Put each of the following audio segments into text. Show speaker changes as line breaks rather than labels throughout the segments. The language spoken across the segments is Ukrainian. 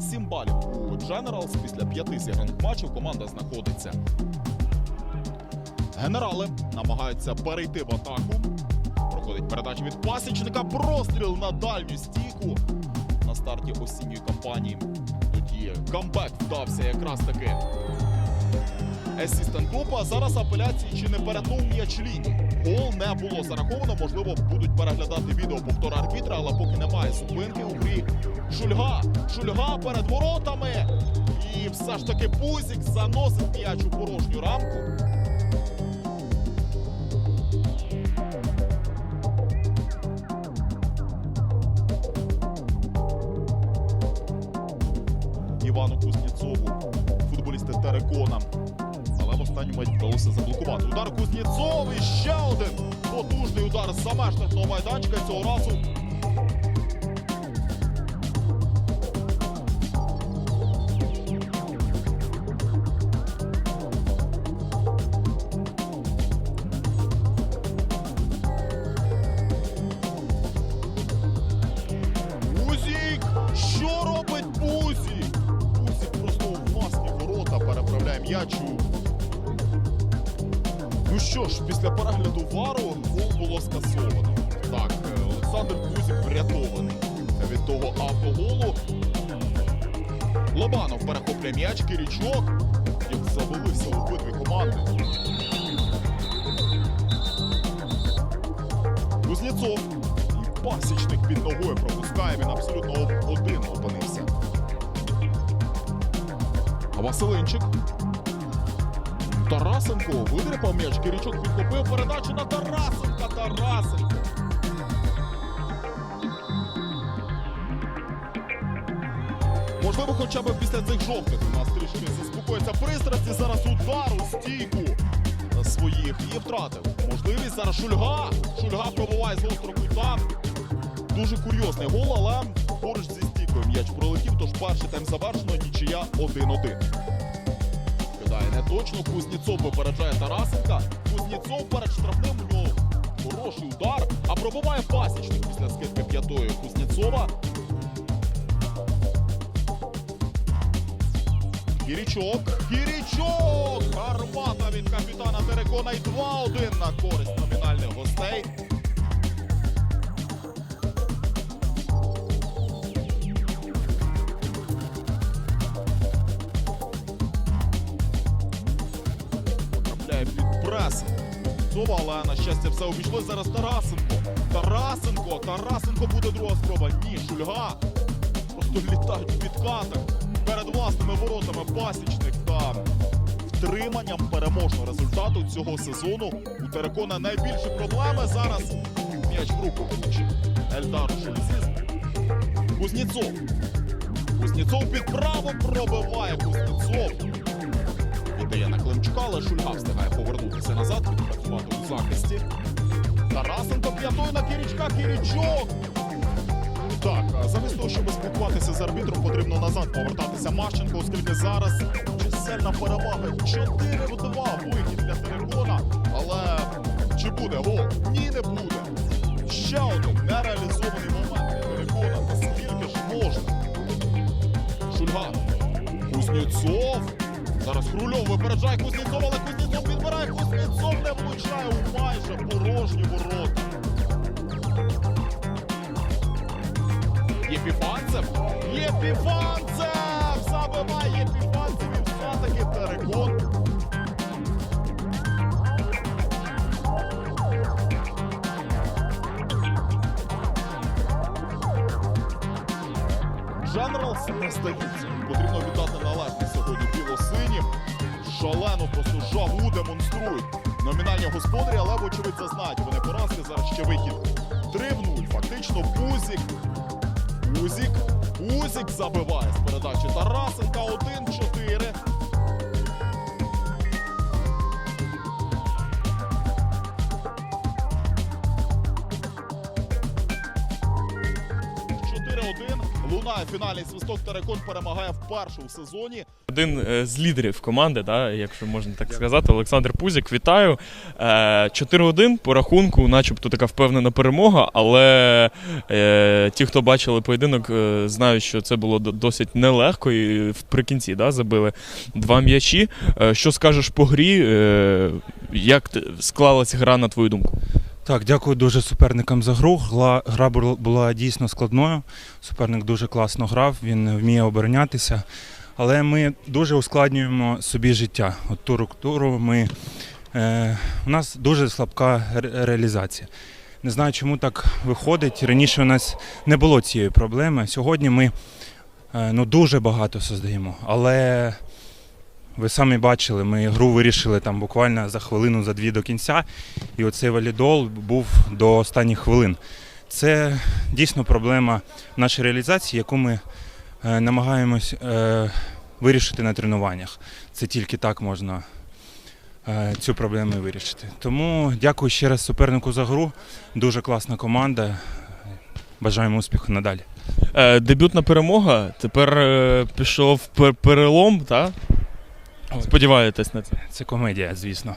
Сім балів у Generals після п'яти зіграних матчів команда знаходиться. Генерали намагаються перейти в атаку. Проходить передача від пасічника. Простріл на дальню стійку на старті осінньої кампанії. Тоді камбек вдався якраз таки. Есістент група зараз апеляції чи не перетнув м'яч лінії. Гол не було зараховано. Можливо, будуть переглядати відео повтор арбітра, але поки немає зупинки у грі. Шульга, Шульга перед воротами. І все ж таки Бузік заносить м'яч у порожню рамку. Івану Кузнєцову, футболісти Терекона. В останню мить вдалося заблокувати. Удар Кузнєцов ще один потужний удар з саме штрафного майданчика цього разу. Що робить Бузік? Бузік просто у власні ворота переправляє м'ячу. Ну що ж, після перегляду вару гол було скасовано. Так, е, Олександр Бузік врятований від того автоголу. Лобанов перехоплює м'яч, Кирічок. Як завелися обидві команди. Кузнєцов. І пасічник під ногою пропускає. Він абсолютно один опинився. А Василинчик. Тарасенко видрипав м'яч. Киричок підхопив передачу на Тарасенка. Тарасенко. Можливо, хоча б після цих жовтих у нас трішки заспокоїться пристрасті. Зараз удар у стійку своїх і втратив. Можливість зараз Шульга. Шульга пробуває з гострого кута. Дуже курйозний гол, але поруч зі стійкою м'яч пролетів, тож перший тайм завершено, нічия 1-1. Кидає не точно. Кузнєцов випереджає Тарасенка. Кузнєцов перед штрафним у хороший удар. А пробиває пасічник після скидки п'ятої Кузнєцова. Кірічок. Кірічок! Гармата від капітана Терекона і 2-1 на користь номінальних гостей. Прес. Зова, але щастя все обійшлось. Зараз Тарасенко. Тарасенко. Тарасенко буде друга спроба. Ні, Шульга. Просто літають в підкатах. Перед власними воротами пасічник та втриманням переможного результату цього сезону. У Терекона найбільші проблеми. Зараз м'яч в руку вилучив. Ельдар Шелезіст. Кузнєцов. Кузнєцов під право пробиває Кузнєцов. Віддає на Климчука, але Шульга встигає повернутися назад, відпрацювати у захисті. Тарасенко п'ятою на Кірічка, Кірічок. Так, замість того, щоб спілкуватися з арбітром, потрібно назад повертатися Марченко, оскільки зараз чисельна перевага 4 в 2 вихід для Терекона. Але чи буде гол? Ні, не буде. Ще один нереалізований момент для Терекона. Та скільки ж можна? Шульга. Кузнєцов. Зараз Хрульов випереджає Кузнєцов, але Кузнєцов підбирає. Кузнєцов не влучає у майже порожні ворота. Єпіфанцев. Єпіфанцев! Забиває Єпіфанцев і все-таки Терекон. Дженералс не здаються. Потрібно віддати належність. Шалену просто жагу демонструють. Номінальні господарі, але вочевидь зазнають. Вони поразки. Зараз ще вихід 3 в 0. Фактично Пузік. Пузік. Пузік забиває з передачі Тарасенка 1-4. Лунає фінальний свисток. Терекон перемагає вперше у сезоні.
Один е, з лідерів команди, да, якщо можна так сказати, Олександр Пузік, вітаю. Е, 4-1 по рахунку, начебто така впевнена перемога, але е, ті, хто бачили поєдинок, е, знають, що це було досить нелегко і вприкінці да, забили два м'ячі. Е, що скажеш по грі? Е, як склалася гра на твою думку?
Так, дякую дуже суперникам за гру. Гла- Гра була- дійсно складною. Суперник дуже класно грав, він вміє оборонятися. Але ми дуже ускладнюємо собі життя. От туру к туру ми, е, у нас дуже слабка ре- реалізація. Не знаю, чому так виходить. Раніше у нас не було цієї проблеми. Сьогодні ми е, ну, дуже багато создаємо. Але ви самі бачили, ми гру вирішили там буквально за хвилину, за дві до кінця. І оцей валідол був до останніх хвилин. Це дійсно проблема нашої реалізації, яку ми е, намагаємось е, вирішити на тренуваннях. Це тільки так можна е, цю проблему вирішити. Тому дякую ще раз супернику за гру. Дуже класна команда. Бажаємо успіху надалі.
Дебютна перемога. Тепер пішов перелом, так? Сподіваєтесь на це?
Це комедія, звісно.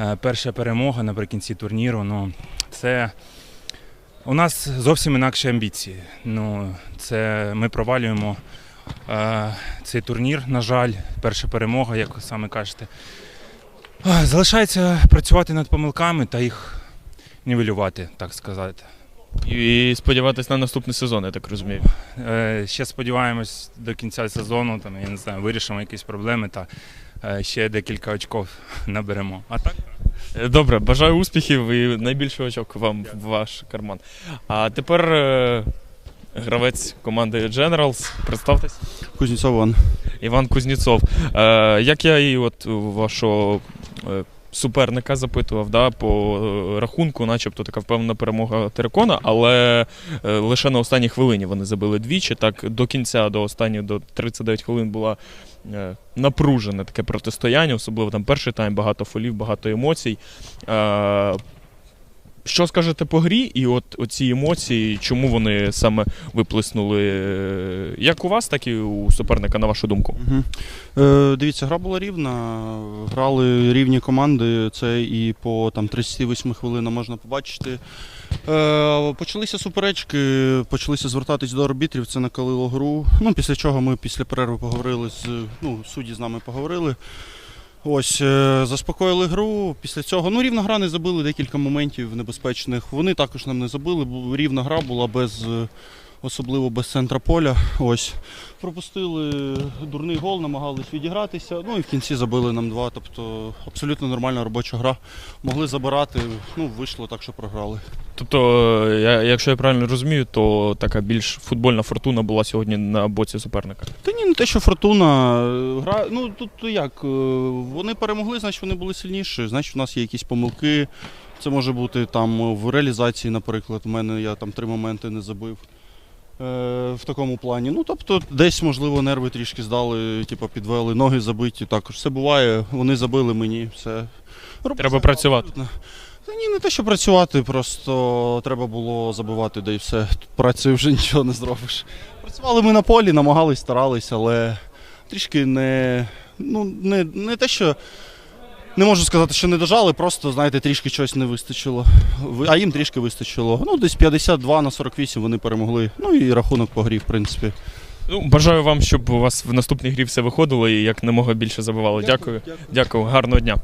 Е, Перша перемога наприкінці турніру. Ну, це у нас зовсім інакші амбіції. Ну, це ми провалюємо е, цей турнір. На жаль, перша перемога, як ви саме кажете. Е, Залишається працювати над помилками та їх нівелювати, так сказати.
І сподіватись на наступний сезон, я так розумію.
Е, Ще сподіваємось до кінця сезону, там, я не знаю, вирішимо якісь проблеми та е, ще декілька очків наберемо. А так?
Е, Добре, бажаю успіхів і найбільше очок вам в ваш карман. А тепер е, гравець команди Generals. Представтесь.
Кузнєцов Іван.
Іван Кузнєцов. Е, як я і от у вашого е, суперника запитував, да, по е, рахунку, начебто така впевнена перемога Терекона, але е, лише на останній хвилині вони забили двічі. Так до кінця, до останніх, до 39 хвилин була е, напружене таке протистояння, особливо там перший тайм, багато фолів, багато емоцій. Що скажете по грі, і от оці емоції, чому вони саме виплеснули е, як у вас, так і у суперника, на вашу думку?
Угу. Е, дивіться, гра була рівна. Грали рівні команди. Це і по там 38 хвилинам можна побачити. Е, почалися суперечки, почалися звертатись до арбітрів, це накалило гру. Ну, після чого ми після перерви поговорили з ну, судді з нами поговорили. Ось, е, заспокоїли гру. Після цього ну, рівна гра не забили декілька моментів небезпечних. Вони також нам не забили, бо рівна гра була без, е, особливо без центра поля. Ось. Пропустили дурний гол, намагались відігратися. Ну і в кінці забили нам два. Тобто абсолютно нормальна робоча гра. Могли забирати, ну вийшло так, що програли.
Тобто, е, я, якщо я правильно розумію, то така більш футбольна фортуна була сьогодні на боці суперника.
Та ні, не те, що фортуна. е, Гра, ну тут як, е, вони перемогли, значить вони були сильніші, значить у нас є якісь помилки. Це може бути там в реалізації, наприклад. У мене я там три моменти не забив. Е, в такому плані. Ну, тобто, десь, можливо, нерви трішки здали, типу, підвели, ноги забиті. Також все буває, вони забили мені. Все. Робота
Треба працювати.
абсолютно. Та ні, не те, що працювати, просто треба було забивати, де і все. Тут працею вже нічого не зробиш. Працювали ми на полі, намагались, старались, але трішки не. Ну, не, не те, що. Не можу сказати, що не дожали, просто, знаєте, трішки чогось не вистачило. Ви- А їм трішки вистачило. Ну, десь 52 на 48 вони перемогли. Ну і рахунок по грі, в принципі.
Ну, бажаю вам, щоб у вас в наступній грі все виходило і як немога більше забивало. Дякую. Дякую, гарного дня.